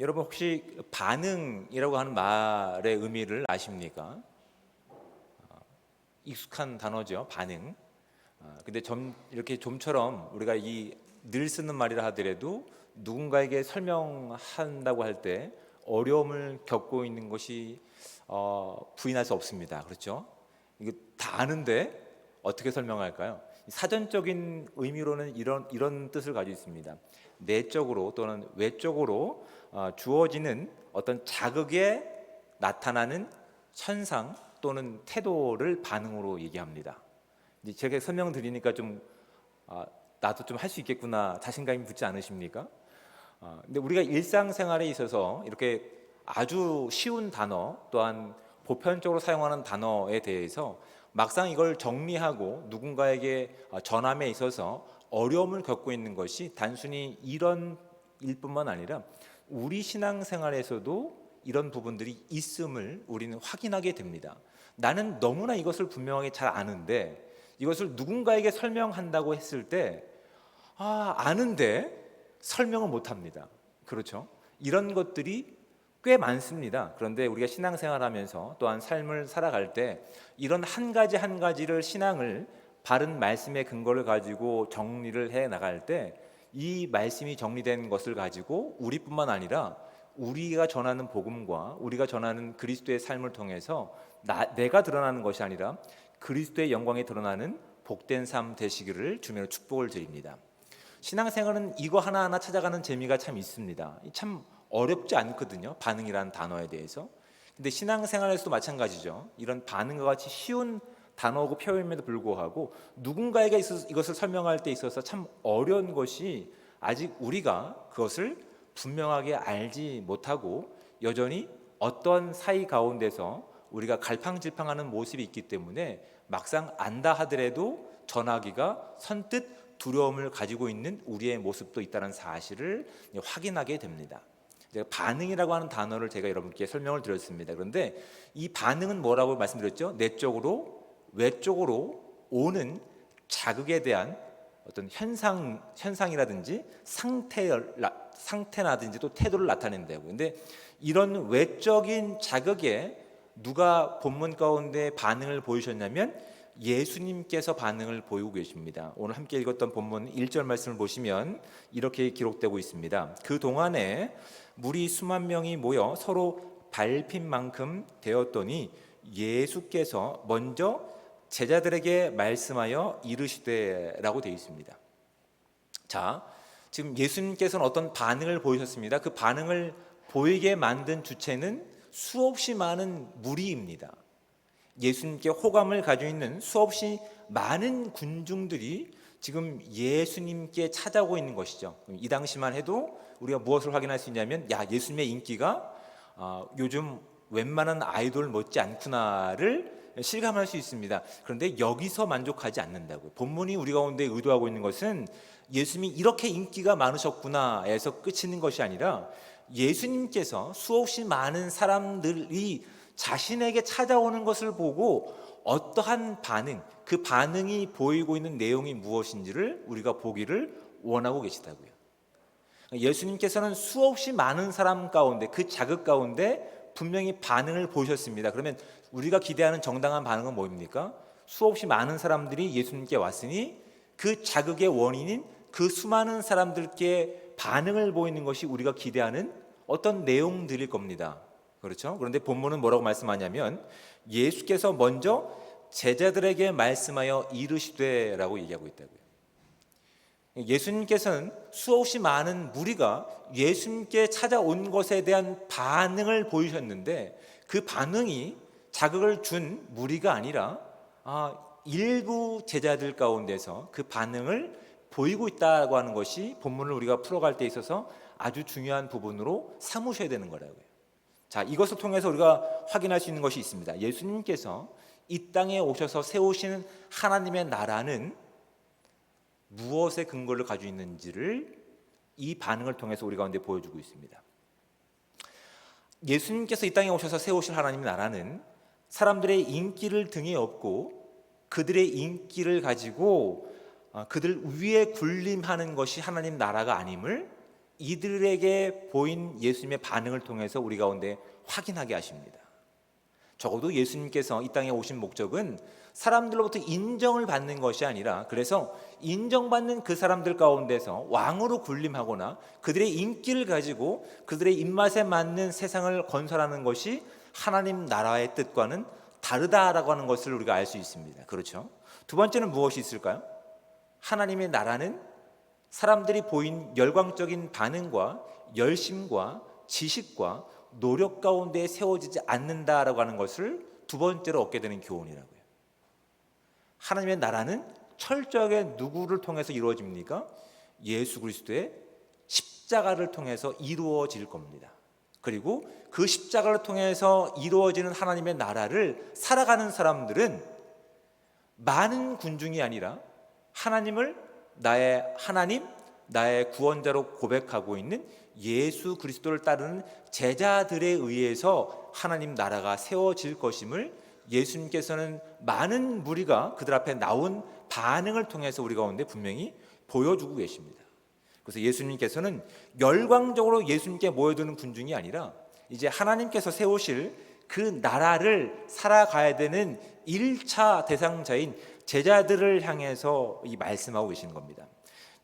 여러분 혹시 반응이라고 하는 말의 의미를 아십니까? 어, 익숙한 단어죠, 반응. 어, 근데 좀 이렇게 좀처럼 우리가 이 늘 쓰는 말이라 하더라도 누군가에게 설명한다고 할 때 어려움을 겪고 있는 것이 어, 부인할 수 없습니다. 그렇죠? 이게 다 아는데 어떻게 설명할까요? 사전적인 의미로는 이런 이런 뜻을 가지고 있습니다. 내적으로 또는 외적으로 어, 주어지는 어떤 자극에 나타나는 현상 또는 태도를 반응으로 얘기합니다. 이제 제가 설명 드리니까 좀 아, 나도 좀 할 수 있겠구나 자신감이 붙지 않으십니까? 어, 근데 우리가 일상생활에 있어서 이렇게 아주 쉬운 단어 또한 보편적으로 사용하는 단어에 대해서 막상 이걸 정리하고 누군가에게 어, 전함에 있어서 어려움을 겪고 있는 것이 단순히 이런 일뿐만 아니라 우리 신앙생활에서도 이런 부분들이 있음을 우리는 확인하게 됩니다. 나는 너무나 이것을 분명하게 잘 아는데 이것을 누군가에게 설명한다고 했을 때 아, 아는데 설명을 못 합니다. 그렇죠? 이런 것들이 꽤 많습니다. 그런데 우리가 신앙생활 하면서 또한 삶을 살아갈 때 이런 한 가지 한 가지를 신앙을 바른 말씀의 근거를 가지고 정리를 해 나갈 때 이 말씀이 정리된 것을 가지고 우리뿐만 아니라 우리가 전하는 복음과 우리가 전하는 그리스도의 삶을 통해서 나, 내가 드러나는 것이 아니라 그리스도의 영광이 드러나는 복된 삶 되시기를 주며 축복을 드립니다. 신앙생활은 이거 하나하나 찾아가는 재미가 참 있습니다. 참 어렵지 않거든요. 반응이라는 단어에 대해서. 근데 신앙생활에서도 마찬가지죠. 이런 반응과 같이 쉬운 단어고 표현임에도 불구하고 누군가에게 있어서 이것을 설명할 때 있어서 참 어려운 것이 아직 우리가 그것을 분명하게 알지 못하고 여전히 어떤 사이 가운데서 우리가 갈팡질팡하는 모습이 있기 때문에 막상 안다 하더라도 전하기가 선뜻 두려움을 가지고 있는 우리의 모습도 있다는 사실을 확인하게 됩니다. 반응이라고 하는 단어를 제가 여러분께 설명을 드렸습니다. 그런데 이 반응은 뭐라고 말씀드렸죠? 내적으로 외적으로 오는 자극에 대한 어떤 현상 현상이라든지 상태 상태라든지 또 태도를 나타낸다고. 근데 이런 외적인 자극에 누가 본문 가운데 반응을 보이셨냐면 예수님께서 반응을 보이고 계십니다. 오늘 함께 읽었던 본문 1절 말씀을 보시면 이렇게 기록되고 있습니다. 그 동안에 물이 수만 명이 모여 서로 밟힌 만큼 되었더니 예수께서 먼저 제자들에게 말씀하여 이르시되라고 되어 있습니다. 자, 지금 예수님께서는 어떤 반응을 보이셨습니다. 그 반응을 보이게 만든 주체는 수없이 많은 무리입니다. 예수님께 호감을 가지고 있는 수없이 많은 군중들이 지금 예수님께 찾아오고 있는 것이죠. 이 당시만 해도 우리가 무엇을 확인할 수 있냐면, 야 예수님의 인기가 어, 요즘 웬만한 아이돌 못지 않구나를 실감할 수 있습니다. 그런데 여기서 만족하지 않는다고요. 본문이 우리 가운데 의도하고 있는 것은 예수님이 이렇게 인기가 많으셨구나에서 끝이는 것이 아니라 예수님께서 수없이 많은 사람들이 자신에게 찾아오는 것을 보고 어떠한 반응, 그 반응이 보이고 있는 내용이 무엇인지를 우리가 보기를 원하고 계시다고요. 예수님께서는 수없이 많은 사람 가운데 그 자극 가운데 분명히 반응을 보셨습니다. 그러면 우리가 기대하는 정당한 반응은 뭐입니까? 수없이 많은 사람들이 예수님께 왔으니 그 자극의 원인인 그 수많은 사람들께 반응을 보이는 것이 우리가 기대하는 어떤 내용들일 겁니다. 그렇죠? 그런데 본문은 뭐라고 말씀하냐면 예수께서 먼저 제자들에게 말씀하여 이르시되라고 얘기하고 있다고요. 예수님께서는 수없이 많은 무리가 예수님께 찾아온 것에 대한 반응을 보이셨는데 그 반응이 자극을 준 무리가 아니라 아, 일부 제자들 가운데서 그 반응을 보이고 있다고 하는 것이 본문을 우리가 풀어갈 때 있어서 아주 중요한 부분으로 삼으셔야 되는 거라고요. 자, 이것을 통해서 우리가 확인할 수 있는 것이 있습니다. 예수님께서 이 땅에 오셔서 세우시는 하나님의 나라는 무엇의 근거를 가지고 있는지를 이 반응을 통해서 우리 가운데 보여주고 있습니다. 예수님께서 이 땅에 오셔서 세우실 하나님의 나라는 사람들의 인기를 등에 업고 그들의 인기를 가지고 어, 그들 위에 군림하는 것이 하나님 나라가 아님을 이들에게 보인 예수님의 반응을 통해서 우리 가운데 확인하게 하십니다. 적어도 예수님께서 이 땅에 오신 목적은 사람들로부터 인정을 받는 것이 아니라 그래서 인정받는 그 사람들 가운데서 왕으로 군림하거나 그들의 인기를 가지고 그들의 입맛에 맞는 세상을 건설하는 것이 하나님 나라의 뜻과는 다르다라고 하는 것을 우리가 알 수 있습니다. 그렇죠? 두 번째는 무엇이 있을까요? 하나님의 나라는 사람들이 보인 열광적인 반응과 열심과 지식과 노력 가운데 세워지지 않는다라고 하는 것을 두 번째로 얻게 되는 교훈이라고요. 하나님의 나라는 철저하게 누구를 통해서 이루어집니까? 예수 그리스도의 십자가를 통해서 이루어질 겁니다. 그리고 그 십자가를 통해서 이루어지는 하나님의 나라를 살아가는 사람들은 많은 군중이 아니라 하나님을 나의 하나님, 나의 구원자로 고백하고 있는 예수 그리스도를 따르는 제자들에 의해서 하나님 나라가 세워질 것임을 예수님께서는 많은 무리가 그들 앞에 나온 반응을 통해서 우리 가운데 분명히 보여주고 계십니다. 그래서 예수님께서는 열광적으로 예수님께 모여드는 군중이 아니라 이제 하나님께서 세우실 그 나라를 살아가야 되는 1차 대상자인 제자들을 향해서 이 말씀하고 계시는 겁니다.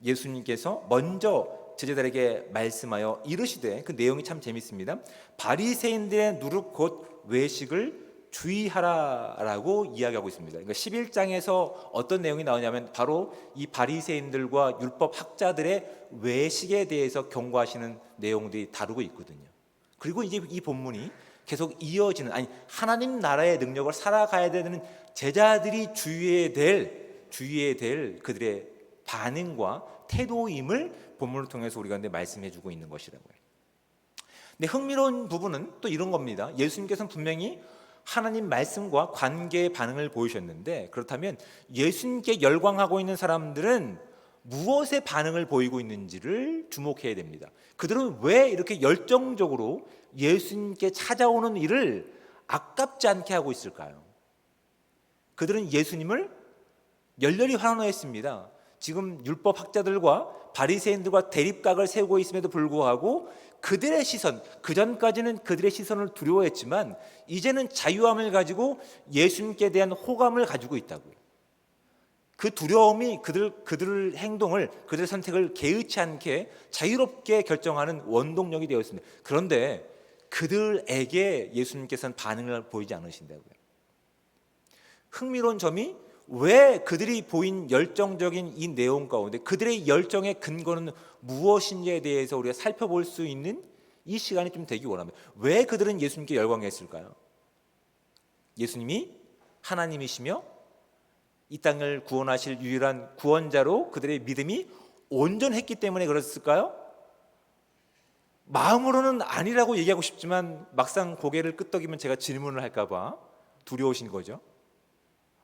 예수님께서 먼저 제자들에게 말씀하여 이르시되 그 내용이 참 재밌습니다. 바리새인들의 누룩 곧 외식을 주의하라라고 이야기하고 있습니다. 그러니까 11장에서 어떤 내용이 나오냐면 바로 이 바리새인들과 율법 학자들의 외식에 대해서 경고하시는 내용들이 다루고 있거든요. 그리고 이제 이 본문이 계속 이어지는 아니 하나님 나라의 능력을 살아가야 되는 제자들이 주의해야 될 주의해야 될 그들의 반응과 태도임을 본문을 통해서 우리가 근데 말씀해 주고 있는 것이라고요. 근데 흥미로운 부분은 또 이런 겁니다. 예수님께서는 분명히 하나님 말씀과 관계의 반응을 보이셨는데 그렇다면 예수님께 열광하고 있는 사람들은 무엇의 반응을 보이고 있는지를 주목해야 됩니다. 그들은 왜 이렇게 열정적으로 예수님께 찾아오는 일을 아깝지 않게 하고 있을까요? 그들은 예수님을 열렬히 환호했습니다. 지금 율법 학자들과 바리새인들과 대립각을 세우고 있음에도 불구하고 그들의 시선, 그 전까지는 그들의 시선을 두려워했지만 이제는 자유함을 가지고 예수님께 대한 호감을 가지고 있다고요. 그 두려움이 그들 그들 행동을 그들의 선택을 개의치 않게 자유롭게 결정하는 원동력이 되어 있습니다. 그런데 그들에게 예수님께서는 반응을 보이지 않으신다고요. 흥미로운 점이 왜 그들이 보인 열정적인 이 내용 가운데 그들의 열정의 근거는 무엇인지에 대해서 우리가 살펴볼 수 있는 이 시간이 좀 되기 원합니다. 왜 그들은 예수님께 열광했을까요? 예수님이 하나님이시며 이 땅을 구원하실 유일한 구원자로 그들의 믿음이 온전했기 때문에 그랬을까요? 마음으로는 아니라고 얘기하고 싶지만 막상 고개를 끄덕이면 제가 질문을 할까봐 두려우신 거죠.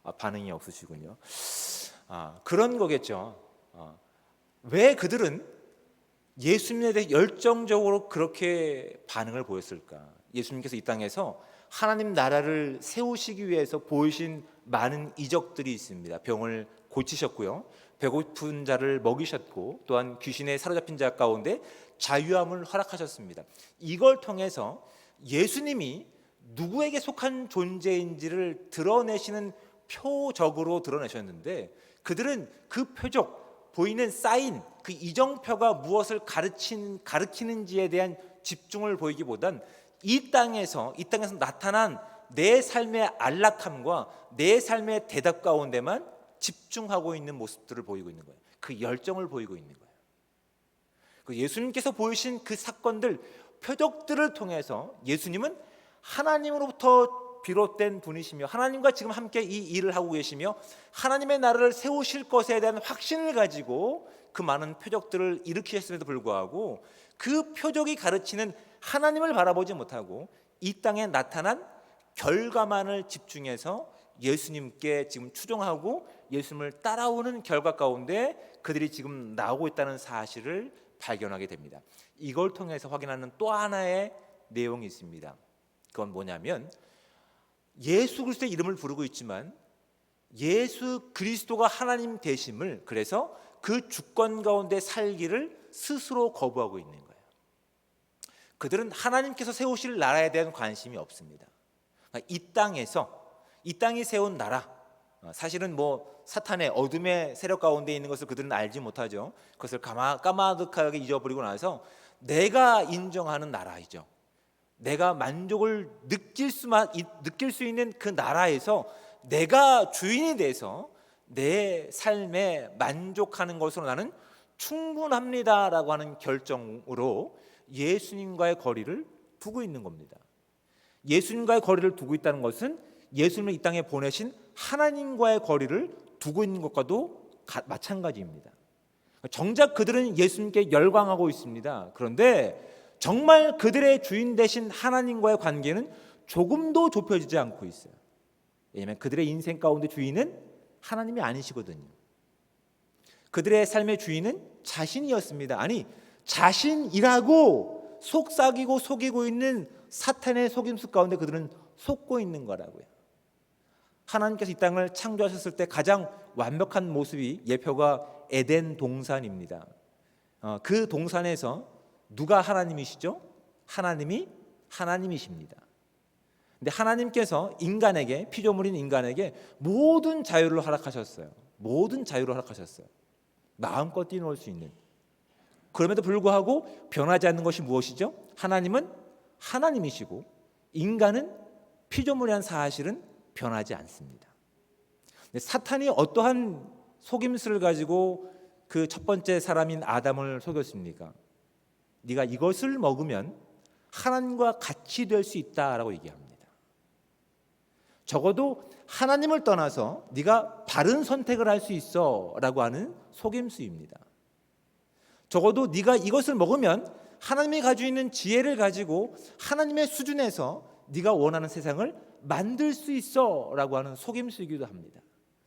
아, 반응이 없으시군요. 아, 그런 거겠죠. 아, 왜 그들은 예수님에 대해 열정적으로 그렇게 반응을 보였을까? 예수님께서 이 땅에서 하나님 나라를 세우시기 위해서 보이신 많은 이적들이 있습니다. 병을 고치셨고요. 배고픈 자를 먹이셨고 또한 귀신에 사로잡힌 자 가운데 자유함을 허락하셨습니다. 이걸 통해서 예수님이 누구에게 속한 존재인지를 드러내시는 표적으로 드러내셨는데 그들은 그 표적 보이는 사인 그 이정표가 무엇을 가르친 가르치는지에 대한 집중을 보이기보단 이 땅에서 이 땅에서 나타난 내 삶의 안락함과 내 삶의 대답 가운데만 집중하고 있는 모습들을 보이고 있는 거예요. 그 열정을 보이고 있는 거예요. 그 예수님께서 보이신 그 사건들 표적들을 통해서 예수님은 하나님으로부터 비롯된 분이시며 하나님과 지금 함께 이 일을 하고 계시며 하나님의 나라를 세우실 것에 대한 확신을 가지고 그 많은 표적들을 일으키셨음에도 불구하고 그 표적이 가르치는 하나님을 바라보지 못하고 이 땅에 나타난 결과만을 집중해서 예수님께 지금 추종하고 예수님을 따라오는 결과 가운데 그들이 지금 나오고 있다는 사실을 발견하게 됩니다. 이걸 통해서 확인하는 또 하나의 내용이 있습니다. 그건 뭐냐면 예수 그리스도의 이름을 부르고 있지만 예수 그리스도가 하나님 되심을 그래서 그 주권 가운데 살기를 스스로 거부하고 있는 거예요. 그들은 하나님께서 세우실 나라에 대한 관심이 없습니다. 이 땅에서 이 땅이 세운 나라 어, 사실은 뭐 사탄의 어둠의 세력 가운데 있는 것을 그들은 알지 못하죠. 그것을 까마, 까마득하게 잊어버리고 나서 내가 인정하는 나라이죠. 내가 만족을 느낄 수만 이- 느낄 수 있는 그 나라에서 내가 주인이 돼서 내 삶에 만족하는 것으로 나는 충분합니다라고 하는 결정으로 예수님과의 거리를 두고 있는 겁니다. 예수님과의 거리를 두고 있다는 것은 예수님을 이 땅에 보내신 하나님과의 거리를 두고 있는 것과도 가- 마찬가지입니다. 정작 그들은 예수님께 열광하고 있습니다. 그런데 정말 그들의 주인 되신 하나님과의 관계는 조금도 좁혀지지 않고 있어요. 왜냐하면 그들의 인생 가운데 주인은 하나님이 아니시거든요. 그들의 삶의 주인은 자신이었습니다. 아니 자신이라고 속삭이고 속이고 있는 사탄의 속임수 가운데 그들은 속고 있는 거라고요. 하나님께서 이 땅을 창조하셨을 때 가장 완벽한 모습이 예표가 에덴 동산입니다. 어, 그 동산에서 누가 하나님이시죠? 하나님이 하나님이십니다. 근데 하나님께서 인간에게 피조물인 인간에게 모든 자유를 허락하셨어요. 모든 자유를 허락하셨어요. 마음껏 뛰놀 수 있는. 그럼에도 불구하고 변하지 않는 것이 무엇이죠? 하나님은 하나님이시고 인간은 피조물이란 사실은 변하지 않습니다. 사탄이 어떠한 속임수를 가지고 그 첫 번째 사람인 아담을 속였습니까? 네가 이것을 먹으면 하나님과 같이 될 수 있다라고 얘기합니다. 적어도 하나님을 떠나서 네가 바른 선택을 할 수 있어라고 하는 속임수입니다. 적어도 네가 이것을 먹으면 하나님이 가지고 있는 지혜를 가지고 하나님의 수준에서 네가 원하는 세상을 만들 수 있어라고 하는 속임수이기도 합니다.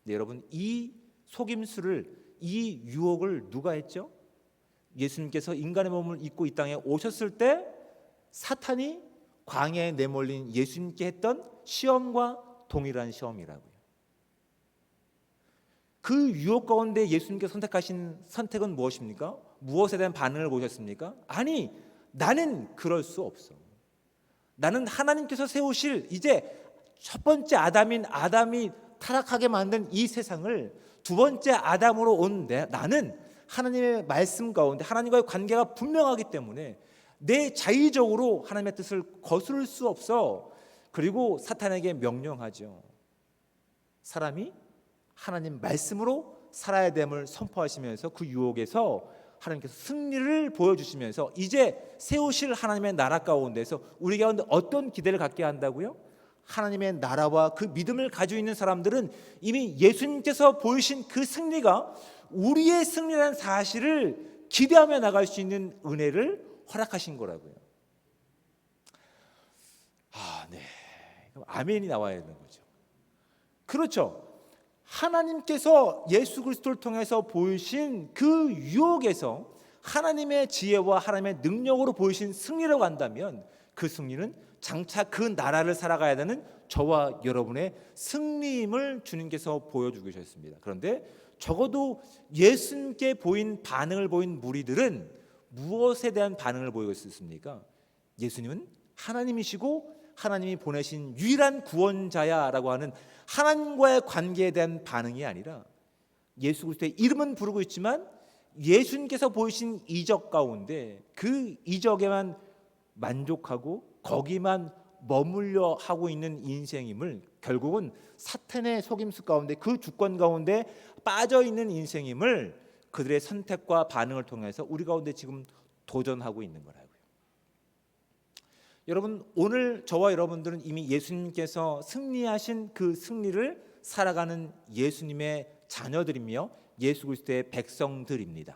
네, 여러분 이 속임수를 이 유혹을 누가 했죠? 예수님께서 인간의 몸을 입고 이 땅에 오셨을 때 사탄이 광야에 내몰린 예수님께 했던 시험과 동일한 시험이라고요. 그 유혹 가운데 예수님께 선택하신 선택은 무엇입니까? 무엇에 대한 반응을 보셨습니까? 아니, 나는 그럴 수 없어. 나는 하나님께서 세우실 이제 첫 번째 아담인 아담이 타락하게 만든 이 세상을 두 번째 아담으로 온 내, 나는 하나님의 말씀 가운데 하나님과의 관계가 분명하기 때문에 내 자의적으로 하나님의 뜻을 거스를 수 없어. 그리고 사탄에게 명령하죠. 사람이 하나님 말씀으로 살아야 됨을 선포하시면서 그 유혹에서 하나님께서 승리를 보여주시면서 이제 세우실 하나님의 나라 가운데서 우리 가운데 어떤 기대를 갖게 한다고요? 하나님의 나라와 그 믿음을 가지고 있는 사람들은 이미 예수님께서 보이신 그 승리가 우리의 승리라는 사실을 기대하며 나갈 수 있는 은혜를 허락하신 거라고요. 아, 네. 그럼 아멘이 나와야 되는 거죠. 그렇죠. 하나님께서 예수 그리스도를 통해서 보이신 그 유혹에서 하나님의 지혜와 하나님의 능력으로 보이신 승리라고 한다면 그 승리는 장차 그 나라를 살아가야 되는 저와 여러분의 승리임을 주님께서 보여주고 계셨습니다. 그런데 적어도 예수님께 보인 반응을 보인 무리들은 무엇에 대한 반응을 보이고 있었습니까? 예수님은 하나님이시고 하나님이 보내신 유일한 구원자야라고 하는 하나님과의 관계에 대한 반응이 아니라 예수 그리스도의 이름은 부르고 있지만 예수님께서 보이신 이적 가운데 그 이적에만 만족하고 거기만 머물려 하고 있는 인생임을 결국은 사탄의 속임수 가운데 그 주권 가운데 빠져 있는 인생임을 그들의 선택과 반응을 통해서 우리 가운데 지금 도전하고 있는 거라고요. 여러분 오늘 저와 여러분들은 이미 예수님께서 승리하신 그 승리를 살아가는 예수님의 자녀들이며 예수 그리스도의 백성들입니다.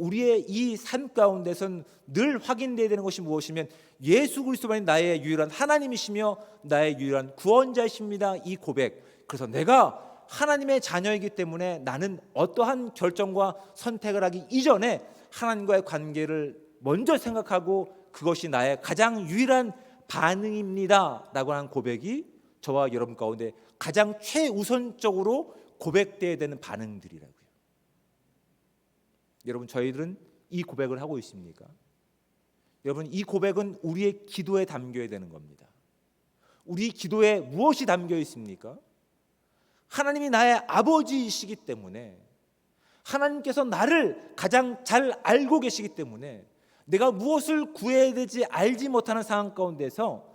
우리의 이 삶 가운데선 늘 확인돼야 되는 것이 무엇이면 예수 그리스도만이 나의 유일한 하나님이시며 나의 유일한 구원자이십니다. 이 고백. 그래서 내가 하나님의 자녀이기 때문에 나는 어떠한 결정과 선택을 하기 이전에 하나님과의 관계를 먼저 생각하고 그것이 나의 가장 유일한 반응입니다라고 하는 고백이 저와 여러분 가운데 가장 최우선적으로 고백돼야 되는 반응들이라고요. 여러분 저희들은 이 고백을 하고 있습니까? 여러분 이 고백은 우리의 기도에 담겨야 되는 겁니다. 우리 기도에 무엇이 담겨 있습니까? 하나님이 나의 아버지이시기 때문에 하나님께서 나를 가장 잘 알고 계시기 때문에 내가 무엇을 구해야 될지 알지 못하는 상황 가운데서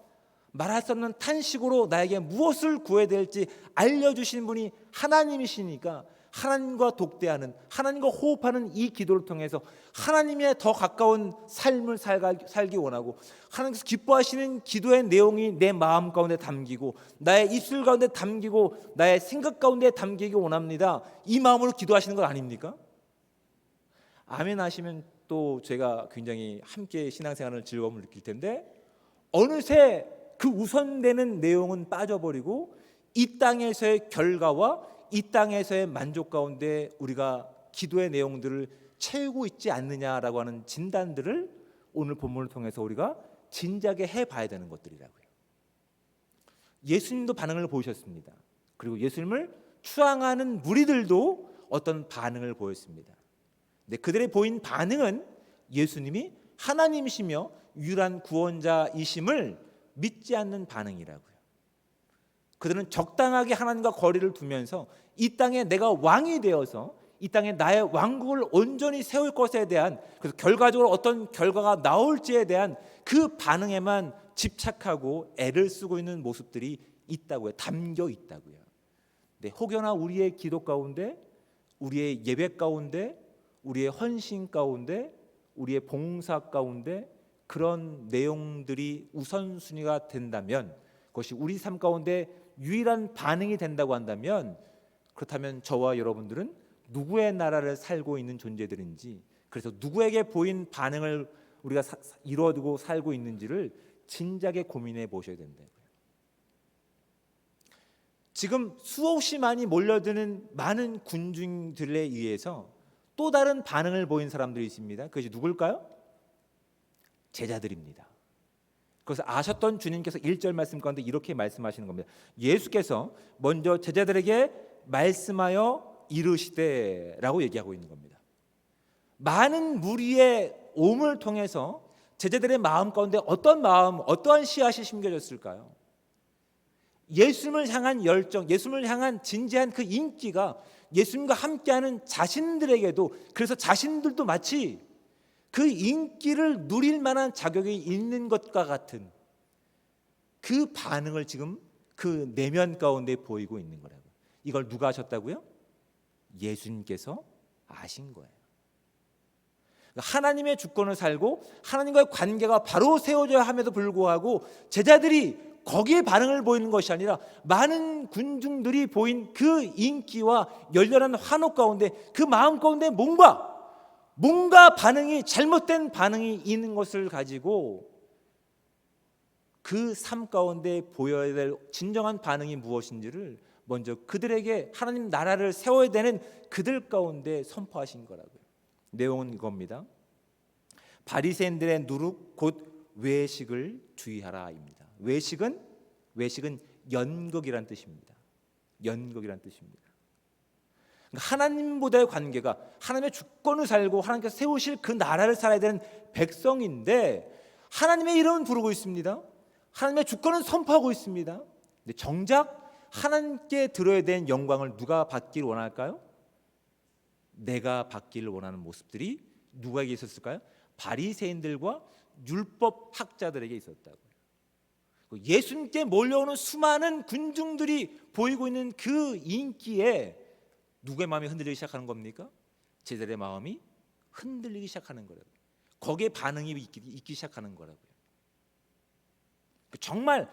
말할 수 없는 탄식으로 나에게 무엇을 구해야 될지 알려주신 분이 하나님이시니까 하나님과 독대하는 하나님과 호흡하는 이 기도를 통해서 하나님의 더 가까운 삶을 살기 원하고 하나님께서 기뻐하시는 기도의 내용이 내 마음 가운데 담기고 나의 입술 가운데 담기고 나의 생각 가운데 담기기 원합니다. 이 마음으로 기도하시는 것 아닙니까? 아멘 하시면 또 제가 굉장히 함께 신앙생활을 즐거움을 느낄 텐데 어느새 그 우선되는 내용은 빠져버리고 이 땅에서의 결과와 이 땅에서의 만족 가운데 우리가 기도의 내용들을 채우고 있지 않느냐라고 하는 진단들을 오늘 본문을 통해서 우리가 진작에 해봐야 되는 것들이라고요. 예수님도 반응을 보이셨습니다. 그리고 예수님을 추앙하는 무리들도 어떤 반응을 보였습니다. 근데 그들의 보인 반응은 예수님이 하나님이시며 유일한 구원자이심을 믿지 않는 반응이라고요. 그들은 적당하게 하나님과 거리를 두면서 이 땅에 내가 왕이 되어서 이 땅에 나의 왕국을 온전히 세울 것에 대한 그래서 결과적으로 어떤 결과가 나올지에 대한 그 반응에만 집착하고 애를 쓰고 있는 모습들이 있다고요. 담겨 있다고요. 네, 혹여나 우리의 기도 가운데 우리의 예배 가운데 우리의 헌신 가운데 우리의 봉사 가운데 그런 내용들이 우선순위가 된다면 그것이 우리 삶 가운데 유일한 반응이 된다고 한다면 그렇다면 저와 여러분들은 누구의 나라를 살고 있는 존재들인지 그래서 누구에게 보인 반응을 우리가 사, 이루어두고 살고 있는지를 진작에 고민해 보셔야 된다고요. 지금 수없이 많이 몰려드는 많은 군중들에 의해서 또 다른 반응을 보인 사람들이 있습니다. 그것이 누굴까요? 제자들입니다. 그래서 아셨던 주님께서 1절 말씀 가운데 이렇게 말씀하시는 겁니다. 예수께서 먼저 제자들에게 말씀하여 이르시되라고 얘기하고 있는 겁니다. 많은 무리의 옴을 통해서 제자들의 마음 가운데 어떤 마음, 어떠한 씨앗이 심겨졌을까요? 예수님을 향한 열정, 예수님을 향한 진지한 그 인기가 예수님과 함께하는 자신들에게도 그래서 자신들도 마치 그 인기를 누릴 만한 자격이 있는 것과 같은 그 반응을 지금 그 내면 가운데 보이고 있는 거라고. 이걸 누가 하셨다고요? 예수님께서 아신 거예요. 하나님의 주권을 살고 하나님과의 관계가 바로 세워져야 함에도 불구하고 제자들이 거기에 반응을 보이는 것이 아니라 많은 군중들이 보인 그 인기와 열렬한 환호 가운데 그 마음 가운데 뭔가 뭔가 반응이 잘못된 반응이 있는 것을 가지고 그 삶 가운데 보여야 될 진정한 반응이 무엇인지를 먼저 그들에게 하나님 나라를 세워야 되는 그들 가운데 선포하신 거라고요. 내용은 이겁니다. 바리새인들의 누룩 곧 외식을 주의하라입니다. 외식은 외식은 연극이란 뜻입니다. 연극이란 뜻입니다. 그러니까 하나님보다의 관계가 하나님의 주권을 살고 하나님께서 세우실 그 나라를 살아야 되는 백성인데 하나님의 이름은 부르고 있습니다. 하나님의 주권은 선포하고 있습니다. 근데 정작 하나님께 들어야 되는 영광을 누가 받기를 원할까요? 내가 받기를 원하는 모습들이 누구에게 있었을까요? 바리새인들과 율법 학자들에게 있었다고요. 예수님께 몰려오는 수많은 군중들이 보이고 있는 그 인기에 누구의 마음이 흔들리기 시작하는 겁니까? 제자들의 마음이 흔들리기 시작하는 거라고요. 거기에 반응이 있기, 있기 시작하는 거라고요. 정말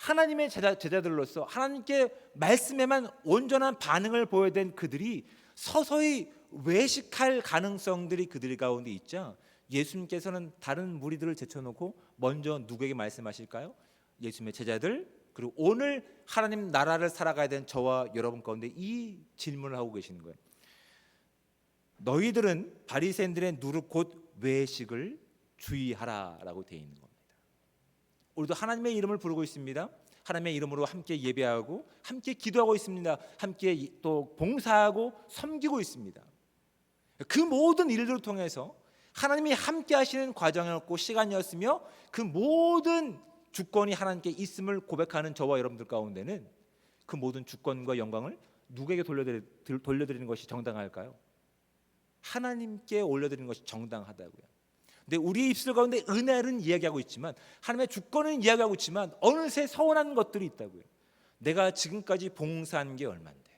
하나님의 제자, 제자들로서 하나님께 말씀에만 온전한 반응을 보여야 된 그들이 서서히 외식할 가능성들이 그들 가운데 있자 예수님께서는 다른 무리들을 제쳐놓고 먼저 누구에게 말씀하실까요? 예수님의 제자들 그리고 오늘 하나님 나라를 살아가야 되는 저와 여러분 가운데 이 질문을 하고 계시는 거예요. 너희들은 바리새인들의 누룩 곧 외식을 주의하라라고 되어 있는 겁니다. 우리도 하나님의 이름을 부르고 있습니다. 하나님의 이름으로 함께 예배하고 함께 기도하고 있습니다. 함께 또 봉사하고 섬기고 있습니다. 그 모든 일들을 통해서 하나님이 함께 하시는 과정이었고 시간이었으며 그 모든 주권이 하나님께 있음을 고백하는 저와 여러분들 가운데는 그 모든 주권과 영광을 누구에게 돌려드리, 돌려드리는 것이 정당할까요? 하나님께 올려드리는 것이 정당하다고요. 근데 우리의 입술 가운데 은혜는 이야기하고 있지만 하나님의 주권은 이야기하고 있지만 어느새 서운한 것들이 있다고요. 내가 지금까지 봉사한 게 얼만데?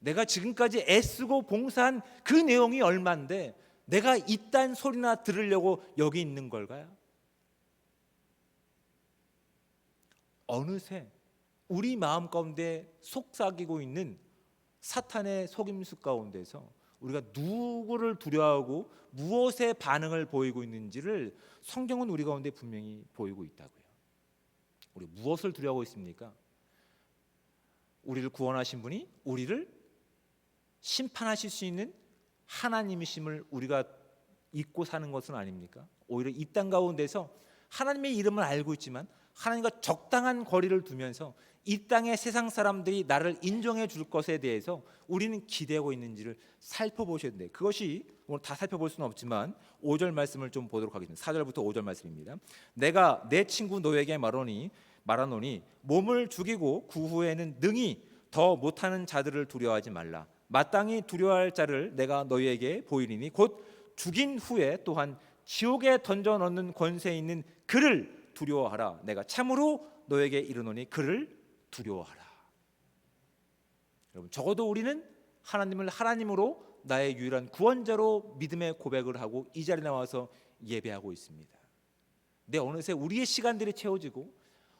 내가 지금까지 애쓰고 봉사한 그 내용이 얼만데 내가 이딴 소리나 들으려고 여기 있는 걸까요? 어느새 우리 마음 가운데 속삭이고 있는 사탄의 속임수 가운데서 우리가 누구를 두려워하고 무엇에 반응을 보이고 있는지를 성경은 우리 가운데 분명히 보이고 있다고요. 우리 무엇을 두려워하고 있습니까? 우리를 구원하신 분이 우리를 심판하실 수 있는 하나님이심을 우리가 잊고 사는 것은 아닙니까? 오히려 이 땅 가운데서 하나님의 이름을 알고 있지만 하나님과 적당한 거리를 두면서 이 땅의 세상 사람들이 나를 인정해 줄 것에 대해서 우리는 기대하고 있는지를 살펴보셔야 돼. 그것이 오늘 다 살펴볼 수는 없지만 5절 말씀을 좀 보도록 하겠습니다. 4절부터 5절 말씀입니다. 내가 내 친구 너에게 말하니 말하노니 몸을 죽이고 그 후에는 능히 더 못하는 자들을 두려워하지 말라. 마땅히 두려워할 자를 내가 너희에게 보이리니 곧 죽인 후에 또한 지옥에 던져 넣는 권세 있는 그를 두려워하라. 내가 참으로 너에게 이르노니 그를 두려워하라. 여러분 적어도 우리는 하나님을 하나님으로 나의 유일한 구원자로 믿음의 고백을 하고 이 자리에 나와서 예배하고 있습니다. 내 어느새 우리의 시간들이 채워지고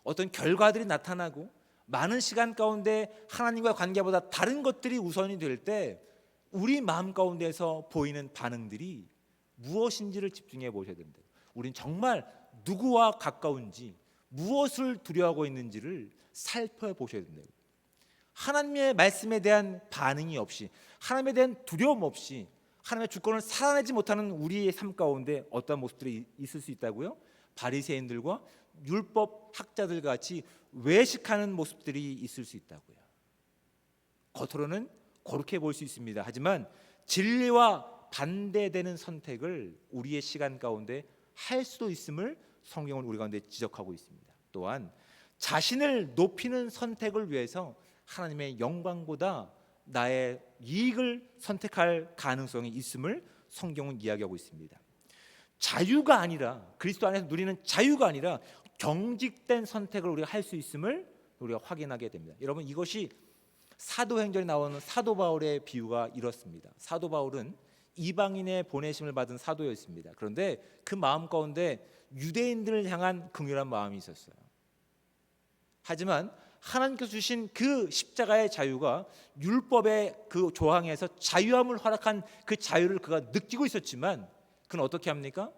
어떤 결과들이 나타나고 많은 시간 가운데 하나님과 관계보다 다른 것들이 우선이 될 때 우리 마음 가운데서 보이는 반응들이 무엇인지를 집중해 보셔야 됩니다. 우린 정말 누구와 가까운지 무엇을 두려워하고 있는지를 살펴보셔야 된다고. 하나님의 말씀에 대한 반응이 없이 하나님에 대한 두려움 없이 하나님의 주권을 살아내지 못하는 우리의 삶 가운데 어떤 모습들이 있을 수 있다고요? 바리새인들과 율법 학자들 같이 외식하는 모습들이 있을 수 있다고요. 겉으로는 그렇게 볼수 있습니다. 하지만 진리와 반대되는 선택을 우리의 시간 가운데 할 수도 있음을 성경은 우리 가운데 지적하고 있습니다. 또한 자신을 높이는 선택을 위해서 하나님의 영광보다 나의 이익을 선택할 가능성이 있음을 성경은 이야기하고 있습니다. 자유가 아니라 그리스도 안에서 누리는 자유가 아니라 경직된 선택을 우리가 할 수 있음을 우리가 확인하게 됩니다. 여러분 이것이 사도행전에 나오는 사도 바울의 비유가 이렇습니다. 사도 바울은 이방인의 보내심을 받은 사도였습니다. 그런데 그 마음 가운데 유대인들을 향한 긍휼한 마음이 있었어요. 하지만 하나님께서 주신 그 십자가의 자유가 율법의 그 조항에서 자유함을 허락한 그 자유를 그가 느끼고 있었지만 그는 어떻게 합니까?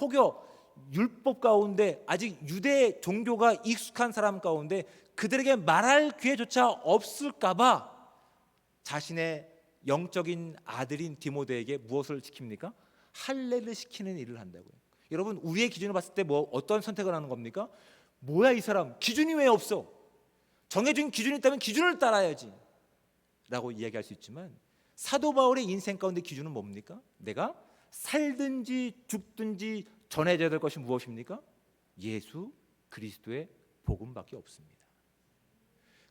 혹여 율법 가운데 아직 유대 종교가 익숙한 사람 가운데 그들에게 말할 기회조차 없을까봐 자신의 영적인 아들인 디모데에게 무엇을 시킵니까? 할례를 시키는 일을 한다고요. 여러분 우리의 기준을 봤을 때 뭐 어떤 선택을 하는 겁니까? 뭐야 이 사람 기준이 왜 없어? 정해진 기준이 있다면 기준을 따라야지. 라고 이야기할 수 있지만 사도 바울의 인생 가운데 기준은 뭡니까? 내가 살든지 죽든지 전해져야 될 것이 무엇입니까? 예수 그리스도의 복음밖에 없습니다.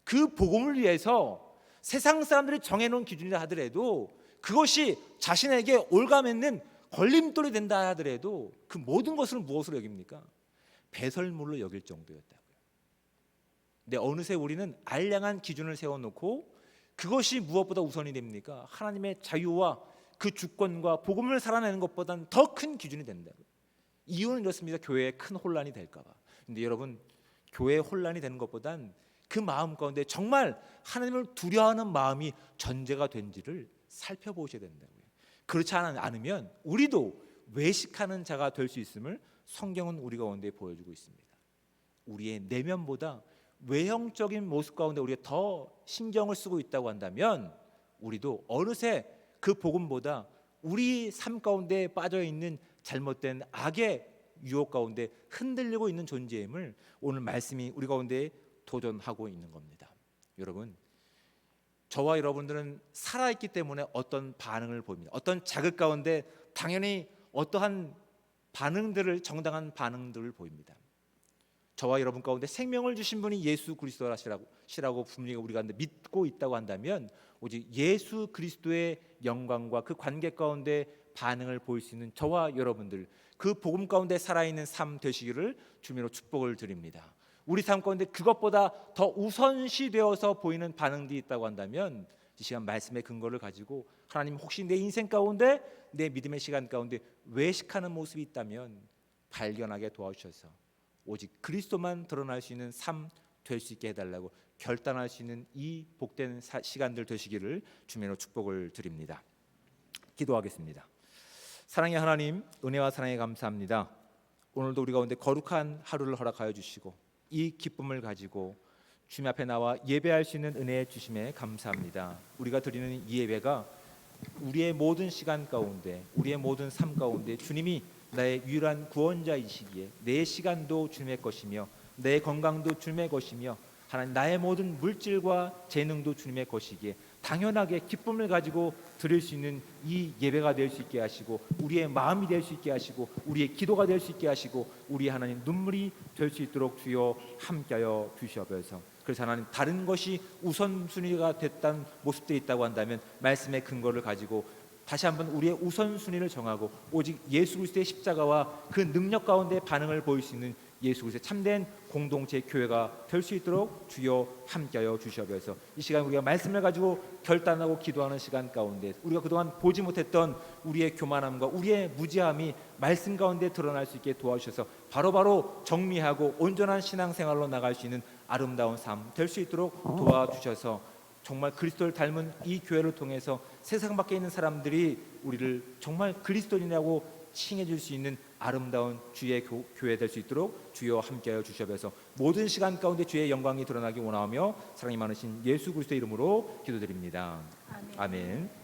그 복음을 위해서 세상 사람들이 정해놓은 기준이라 하더라도 그것이 자신에게 올가맺는 걸림돌이 된다 하더라도 그 모든 것을 무엇으로 여깁니까? 배설물로 여길 정도였다고요. 근데 어느새 우리는 알량한 기준을 세워놓고 그것이 무엇보다 우선이 됩니까? 하나님의 자유와 그 주권과 복음을 살아내는 것보다는 더 큰 기준이 된다고요. 이유는 이렇습니다. 교회에 큰 혼란이 될까봐. 근데 여러분 교회 혼란이 되는 것보단 그 마음 가운데 정말 하나님을 두려워하는 마음이 전제가 된지를 살펴보셔야 된다고요. 그렇지 않으면 우리도 외식하는 자가 될 수 있음을 성경은 우리 가운데 보여주고 있습니다. 우리의 내면보다 외형적인 모습 가운데 우리가 더 신경을 쓰고 있다고 한다면 우리도 어느새 그 복음보다 우리 삶 가운데 빠져 있는 잘못된 악의 유혹 가운데 흔들리고 있는 존재임을 오늘 말씀이 우리 가운데 도전하고 있는 겁니다. 여러분, 저와 여러분들은 살아있기 때문에 어떤 반응을 보입니다. 어떤 자극 가운데 당연히 어떠한 반응들을 정당한 반응들을 보입니다. 저와 여러분 가운데 생명을 주신 분이 예수 그리스도라시라고 시라고 분명히 우리가 믿고 있다고 한다면 오직 예수 그리스도의 영광과 그 관계 가운데 반응을 보일 수 있는 저와 여러분들 그 복음 가운데 살아있는 삶 되시기를 주님으로 축복을 드립니다. 우리 삶 가운데 그것보다 더 우선시 되어서 보이는 반응들이 있다고 한다면 이 시간 말씀의 근거를 가지고 하나님 혹시 내 인생 가운데 내 믿음의 시간 가운데 외식하는 모습이 있다면 발견하게 도와주셔서 오직 그리스도만 드러날 수 있는 삶 될 수 있게 해달라고 결단할 수 있는 이 복된 사- 시간들 되시기를 주님으로 축복을 드립니다. 기도하겠습니다. 사랑의 하나님, 은혜와 사랑에 감사합니다. 오늘도 우리 가운데 거룩한 하루를 허락하여 주시고 이 기쁨을 가지고 주님 앞에 나와 예배할 수 있는 은혜 주심에 감사합니다. 우리가 드리는 이 예배가 우리의 모든 시간 가운데 우리의 모든 삶 가운데 주님이 나의 유일한 구원자이시기에 내 시간도 주님의 것이며 내 건강도 주님의 것이며 하나님 나의 모든 물질과 재능도 주님의 것이기에 당연하게 기쁨을 가지고 드릴 수 있는 이 예배가 될 수 있게 하시고 우리의 마음이 될 수 있게 하시고 우리의 기도가 될 수 있게 하시고 우리 하나님 눈물이 될 수 있도록 주여 함께하여 주시옵소서. 그래서 하나님 다른 것이 우선순위가 됐던 모습들이 있다고 한다면 말씀의 근거를 가지고 다시 한번 우리의 우선순위를 정하고 오직 예수 그리스도의 십자가와 그 능력 가운데 반응을 보일 수 있는 예수 그리스도의 참된 공동체 교회가 될 수 있도록 주여 함께하여 주시옵소서. 이 시간 우리가 말씀을 가지고 결단하고 기도하는 시간 가운데 우리가 그동안 보지 못했던 우리의 교만함과 우리의 무지함이 말씀 가운데 드러날 수 있게 도와주셔서 바로바로 정리하고 온전한 신앙생활로 나갈 수 있는 아름다운 삶 될 수 있도록 도와주셔서 정말 그리스도를 닮은 이 교회를 통해서 세상 밖에 있는 사람들이 우리를 정말 그리스도인이라고 칭해 줄 수 있는 아름다운 주의 교, 교회 될 수 있도록 주여 함께하여 주시옵소서. 모든 시간 가운데 주의 영광이 드러나기 원하며 사랑이 많으신 예수 그리스도의 이름으로 기도드립니다. 아멘. 아멘.